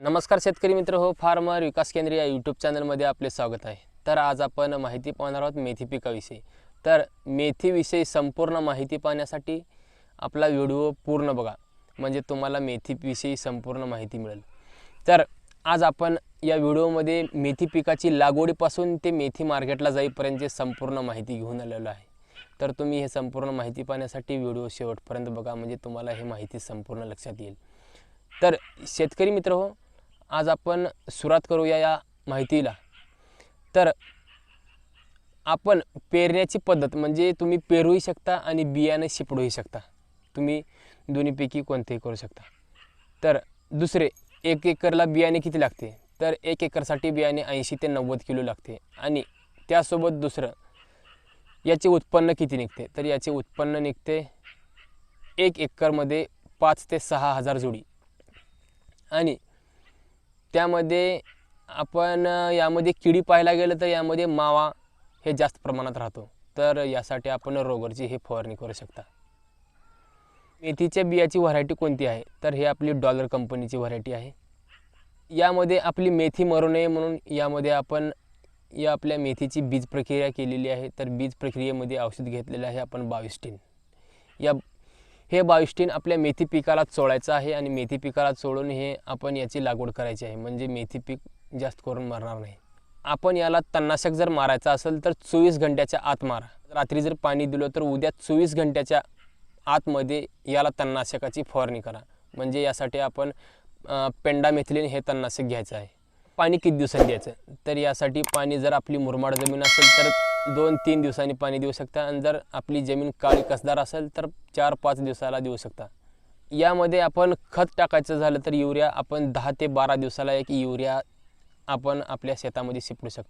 नमस्कार शेतकरी मित्र हो फार्मर विकास केंद्र या यूट्यूब चॅनलमध्ये आपले स्वागत आहे. तर आज आपण माहिती पाहणार आहोत मेथी पिकाविषयी. तर मेथीविषयी संपूर्ण माहिती पाहण्यासाठी आपला व्हिडिओ पूर्ण बघा. म्हणजे तुम्हाला मेथीविषयी संपूर्ण माहिती मिळेल. तर आज आपण या व्हिडिओमध्ये मेथी पिकाची लागवडीपासून ते मेथी मार्केटला जाईपर्यंतची संपूर्ण माहिती घेऊन आलेलो आहे. तर तुम्ही हे संपूर्ण माहिती पाहण्यासाठी व्हिडिओ शेवटपर्यंत बघा. म्हणजे तुम्हाला हे माहिती संपूर्ण लक्षात येईल. तर शेतकरी मित्र हो आज आपण सुरुवात करूया या माहितीला. तर आपण पेरण्याची पद्धत म्हणजे तुम्ही पेरूही शकता आणि बियाणे शिपडूही शकता. तुम्ही दोन्हीपैकी कोणतेही करू शकता. तर दुसरे एक एकरला बियाणे किती लागते? तर एक एकरसाठी बियाणे ऐंशी ते नव्वद किलो लागते. आणि त्यासोबत दुसरं याचे उत्पन्न किती निघते? तर याचे उत्पन्न निघते एक एकरमध्ये पाच ते सहा हजार जोडी. आणि त्यामध्ये आपण यामध्ये किडी पाहायला गेलं तर यामध्ये मावा हे जास्त प्रमाणात राहतो. तर यासाठी आपण रोगरची हे फवारणी करू शकता. मेथीच्या बियाची व्हरायटी कोणती आहे? तर हे आपली डॉलर कंपनीची व्हरायटी आहे. यामध्ये आपली मेथी मरू नये म्हणून यामध्ये आपण या आपल्या मेथीची बीज प्रक्रिया केलेली आहे. तर बीज प्रक्रियेमध्ये औषध घेतलेलं आहे आपण बाविस्टीन या हे बायोस्टीन आपल्या मेथी पिकाला चोळायचं आहे आणि मेथी पिकाला चोळून हे आपण याची लागवड करायची आहे. म्हणजे मेथी पीक जास्त करून मरणार नाही. आपण याला तणनाशक जर मारायचं असेल तर चोवीस घंट्याच्या आत मारा. रात्री जर पाणी दिलं तर उद्या चोवीस घंट्याच्या आतमध्ये याला तणनाशकाची फवारणी करा. म्हणजे यासाठी आपण अं, पेंडामेथिलीन हे तणनाशक घ्यायचं आहे. पाणी किती दिवसांनी द्यायचं? तर यासाठी पाणी जर आपली मुरमाड जमीन असेल तर दोन तीन दिवसांनी पाणी देऊ शकता. आणि जर आपली जमीन काळी कसदार असेल तर चार पाच दिवसाला देऊ शकता. यामध्ये आपण खत टाकायचं झालं तर युरिया आपण दहा ते बारा दिवसाला एक युरिया आपण आपल्या शेतामध्ये शिपडू शकता.